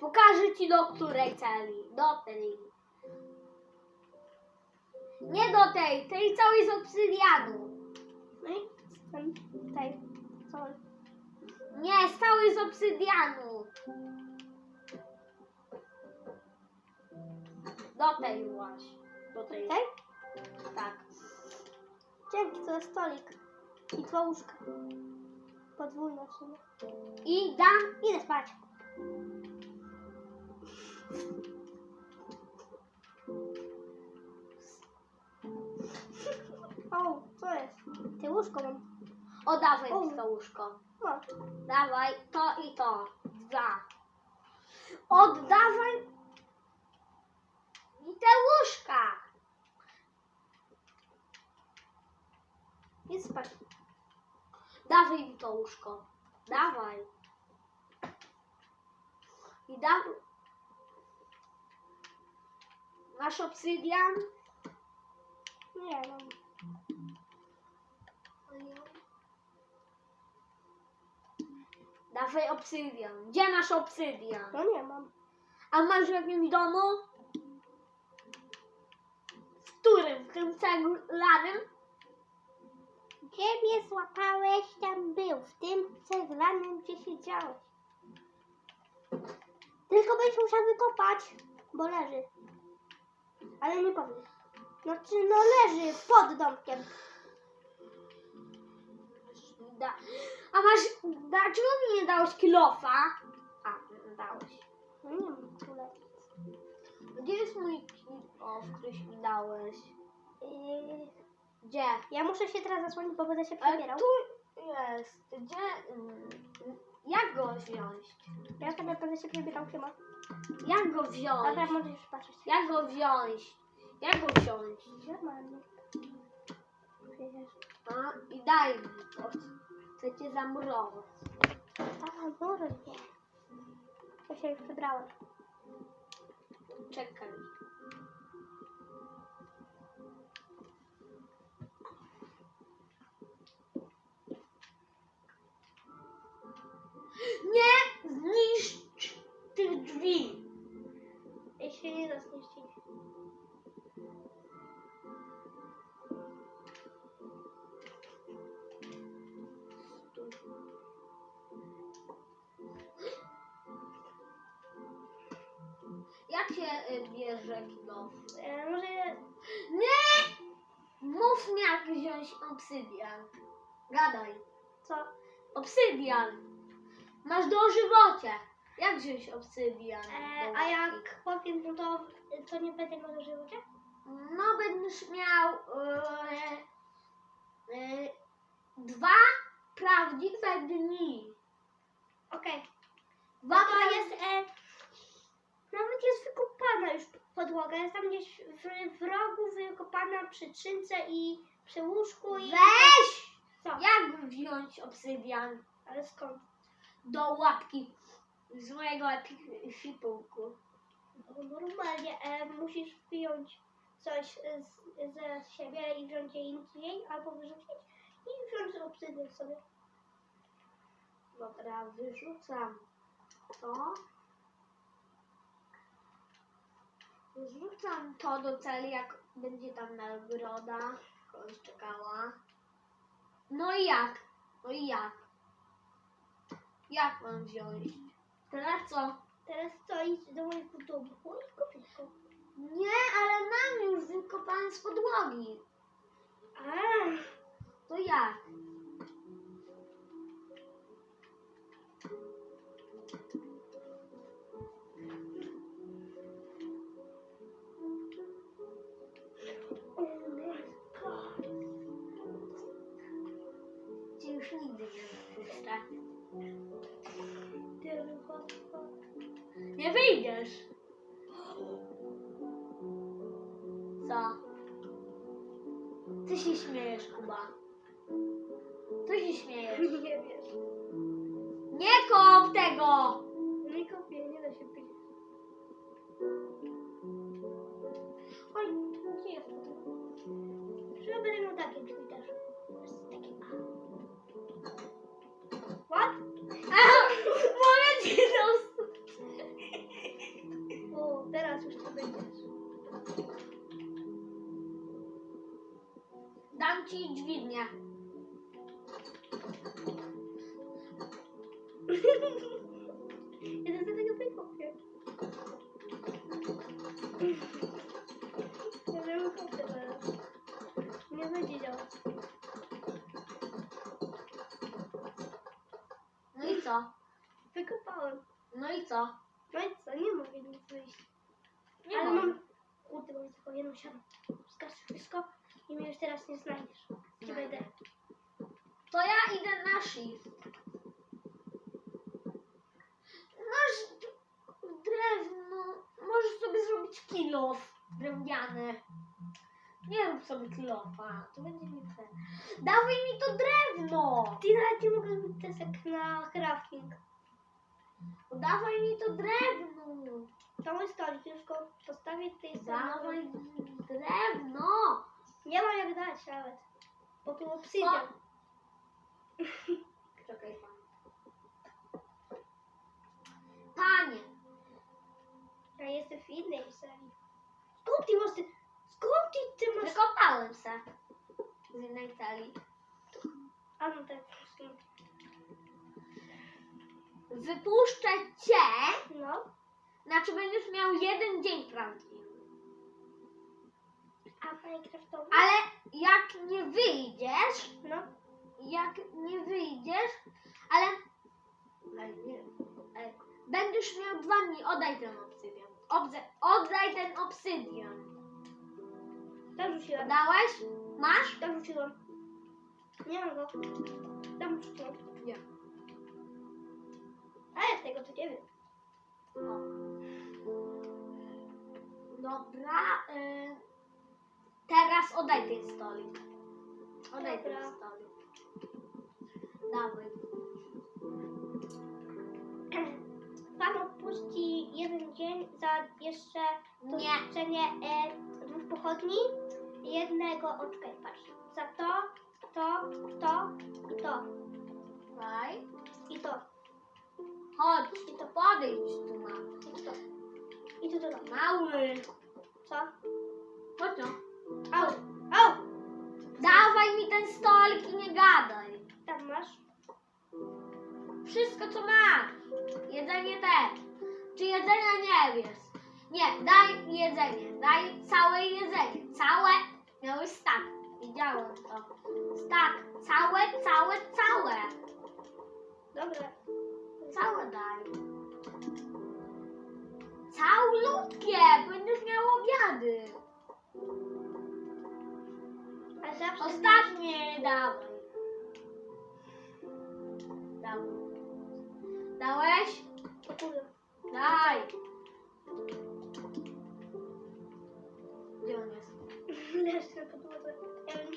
Pokażę ci do której celi. Do tej. Nie do tej, tej całej z obsydianu. No i ten, co? Nie, z całej z obsydianu. Do tej właśnie. Do tej. Tutaj? Tak. Dzięki, to jest stolik. I dwa łóżka. Podwójne w sumie. I dam. Idę spać. O, co jest? Ty łóżko mam. O. mi to łóżko. No. Dawaj to i to. Za. Oddawaj mi te łóżka. Idź spać. Dawaj mi to łóżko. Dawaj. I dawaj. Masz obsydian? Nie, mam. Dawaj obsydian. Gdzie masz obsydian? No nie mam. A masz w jakimś domu? W którym? W tym ceglanym? Gdzie mnie złapałeś, tam był. W tym ceglanym, gdzie siedziałeś. Tylko będziesz musiał wykopać, bo leży. Ale nie powiem. Znaczy, no leży pod domkiem. Da. A masz. Dlaczego mi nie dałeś kilofa? A, dałeś. No nie mam kule. Gdzie jest mój kilof, któryś mi dałeś? Yy, Gdzie? ja muszę się teraz zasłonić, bo będę się Ale przebierał. tu jest. Gdzie? Jak go wziąć? Ja sobie będę się przebierał chyba. Jak go wziąć? Dobra, możesz patrzeć. Jak go wziąć? Jak go wziąć? Normalnie. A, I daj mi to. Chcę cię zamurować. A, nie. Ja się już przebrałem. Czekaj. Nie zniszcz tych drzwi. I się nie da zniszczyć. Jak się y, bierze kilof? E, może Nie! Mów mi jak wziąć obsydian. Gadaj. co? Obsydian. Masz do żywocie. Jak wziąć obsydian? E, a jak powiem, no to, to nie będę miał życia? No będziesz miał e, e, dwa prawdziwe dni. Okej. Dwa No to jest, e, nawet jest wykopana już podłoga. Jest tam gdzieś w, w rogu wykopana przy czynce i przy łóżku i... Weź! Co? Jak wziąć obsydian Ale skąd? Do łapki z mojego epipułku? No, Normalnie e, musisz wyjąć coś z, ze siebie i wziąć je indziej, albo wyrzucić i wziąć obsydian sobie. Dobra, wyrzucam to. Wyrzucam to do celi, jak będzie tam nagroda. Kogoś czekała. No i jak? No i jak? Jak mam wziąć? Teraz co? Teraz co? Idź do mojego domku i go. Nie, ale mam już wykopane z podłogi. A, To jak? tego! No kopię, nie da się pić. Oj, gdzie jest to? Że będę miał takie drzwi też. What? Aha! Moment. O, teraz już to. Dam ci dźwignię. Ja do tego wykopię. Ja wiem, kopię teraz. Nie będzie działać. No i co? Wykopałem. No i co? No i co, nie mogę nic wyjść. Nie Ale mam... Kurde, mam tylko jedną siadę. Zgasz wszystko i mnie już teraz nie znajdziesz. Gdzie Znajdę. będę? To ja idę na shift. Masz d- drewno. Możesz sobie zrobić kilof drewniany. Nie rób sobie kilofa. To będzie mi fair. Dawaj mi to drewno. Ty nawet nie mogę zrobić desek na crafting. Dawaj mi to drewno. To mój stolik, go postawię tutaj Dawaj drewno. Nie mam jak dać nawet. Bo tu obsydian. Czekaj pan. Panie. Ja jestem w innej serii. Skąd ty masz ty? Skąd ty, ty Wykopałem se. Z innej celi. A no tak, wszystkim. Wypuszczę cię. No. Znaczy będziesz miał jeden dzień prawdziwy. A Minecraftowy? Ale jak nie wyjdziesz, No. jak nie wyjdziesz, ale, ale nie, ale będziesz miał dwa dni, oddaj ten obsydian. Obze, oddaj ten obsydian. Tam rzuciłem. Dałeś? Masz? Tam rzuciłem. Nie mam go. Tam rzuciłem. Nie. A ja tego to nie wiem. O. Dobra. Y, teraz oddaj ten stolik. Oddaj ten Dobra. stolik. Dawaj. Pan odpuści jeden dzień za jeszcze Nie. doświadczenie e, dwóch pochodni jednego oczka. Patrz. Za to, to, to i to. Daj. I to. Chodź, to podejdź tu mam. I to. I to, to, to. Mały. Co? Chodź no. Au! Au! Dawaj mi ten stolik i nie gadaj. Tam masz. Wszystko co masz. Jedzenie też. Czy jedzenia nie wiesz? Nie, daj jedzenie. Daj całe jedzenie. Całe. Stak. Całe, całe, całe. Dobra. Całe daj. Całulutkie. Będziesz miał obiady. A zawsze... Ostatnie dawaj. Dawaj. Dałeś? Daj. Gdzie on jest? Leży na podłodze. Ja bym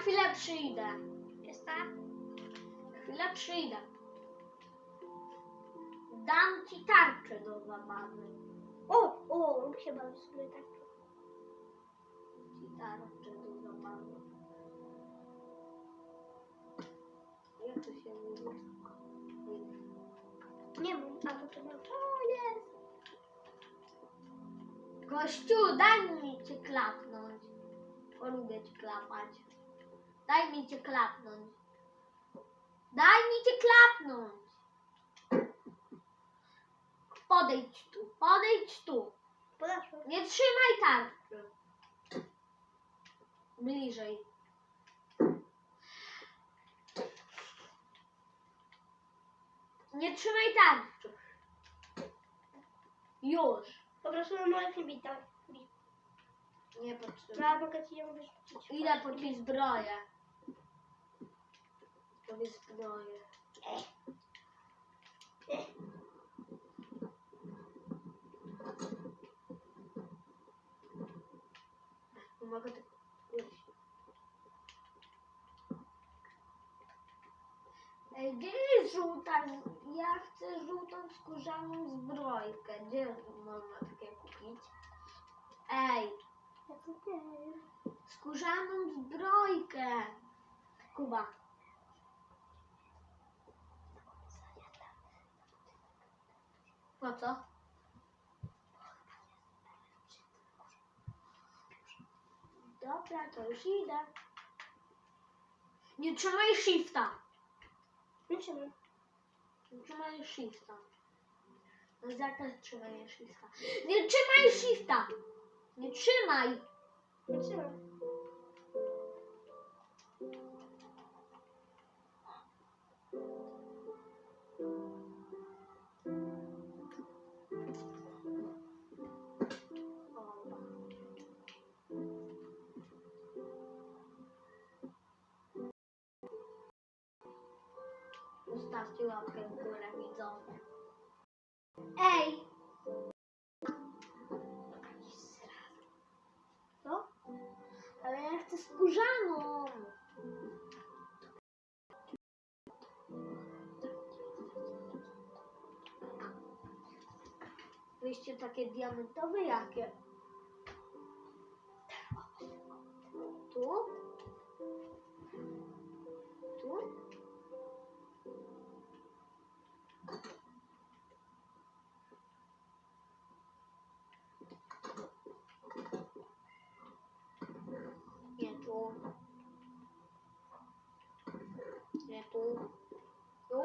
chwilę przyjdę. Jest tak? Chwilę przyjdę. Dam ci tarczę do zabawy. O! O! Lubię się bawić sobie tak. Ci tarczę do zabawy. Jak to się mówi? Nie wiem, a to trzeba. O jest! Gościu, daj mi cię klapnąć. Bo lubię cię klapać. Daj mi cię klapnąć. Daj mi cię klapnąć. Podejdź tu, podejdź tu. Nie trzymaj tarczy. Bliżej. Nie trzymaj tarczy. Już. Po prostu mi bić, dawaj. Bij. Nie potrzebuję. No, a mogę ci ją wyrzucić. Ile po ci zbroję? Tobie zbroję. Ech. Ech. Nie mogę tak. Ej, Gdzie jest żółta? Ja chcę żółtą skórzaną zbrojkę. Gdzie można takie kupić? Ej, skórzaną zbrojkę. Kuba. No co? Dobra, to już idę. Nie trzymaj shifta. Nie trzymaj. Nie trzymaj shifta. No zakaz trzymania shifta. Nie trzymaj shifta. Nie trzymaj. Nie trzymaj. Zostawcie łapkę w górę, widzowie. Ej! Co? Ale ja chcę skórzaną. Wyjście takie diamentowe jakie? Tu? Nie tu. Tu?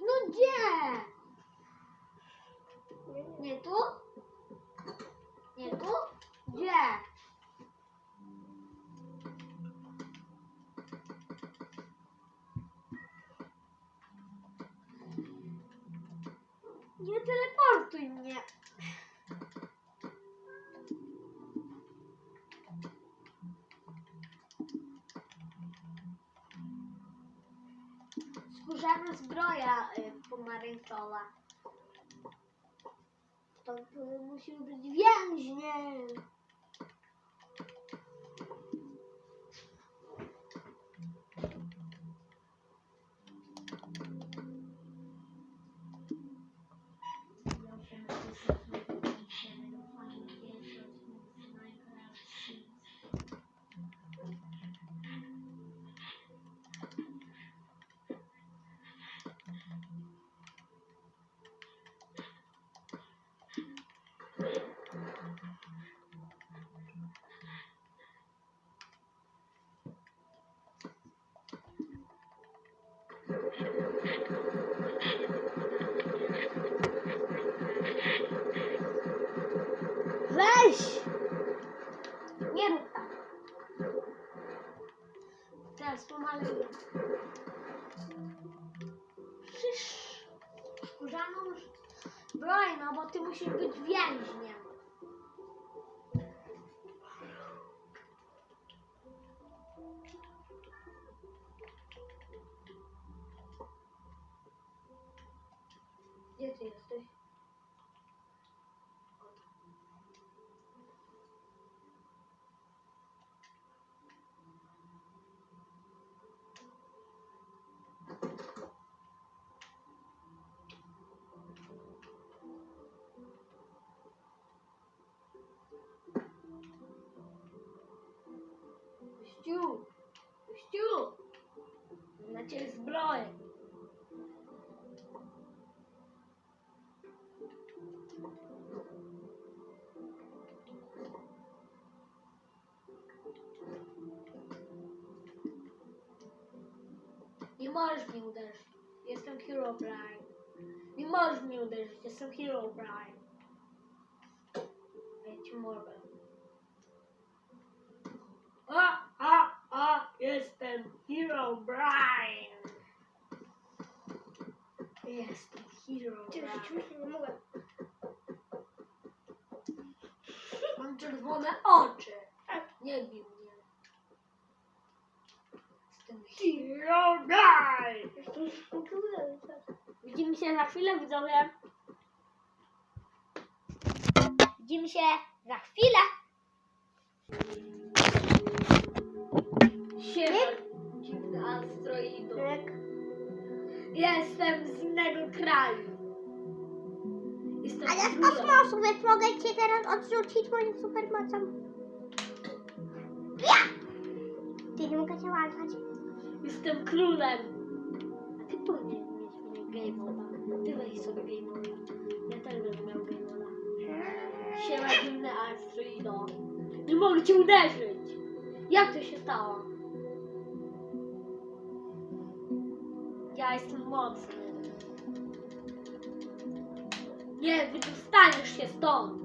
No gdzie? Nie tu? Nie tu? Gdzie? Nie teleportuj mnie. Skórzana zbroja y, pomarańczowa. To musimy być więźniem. Szysz. Skórzaną broń, no bo ty musisz być więźniem. Możesz mnie uderzyć. Jestem Hero Brian. Nie możesz mnie uderzyć. Jestem Hero Brian. Ja ci mogę. A, a, a, jestem Hero Brian. Jestem Hero Ty Brian. rzeczywiście nie mogę. Mam czerwone oczy. Nie bij Widzimy się za chwilę, widzowie. Widzimy się za chwilę. Siema, dziwny asteroidu. Jak? Jestem z innego kraju. Jestem Ale z królem. kosmosu, więc mogę cię teraz odrzucić moją supermocą. Ja! Ty nie mogę cię łatać. Jestem królem. A ty powinien mieć mnie game moda. Ty weź sobie game moda. Ja też będę miał game moda. Siema, dziwny asteroido. Nie mogę cię uderzyć. Jak to się stało? Ja jestem mocny. Nie, wydostaniesz się stąd.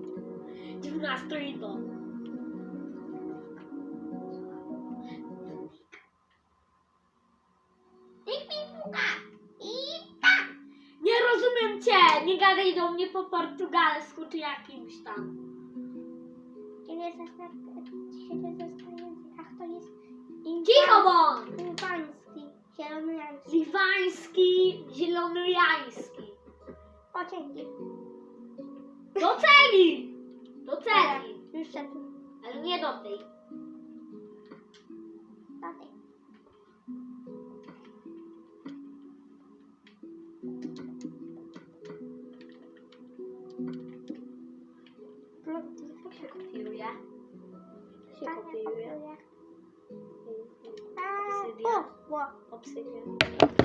Dziwna stryjno. Do mnie po portugalsku czy jakimś tam. Ja nie się zna językach, to jest Cicho bądź! Inwański, zielonojański. Liwański, zielonojański. O, dzięki. Do celi! Do celi! Już. Ale nie do tej. To się Tak,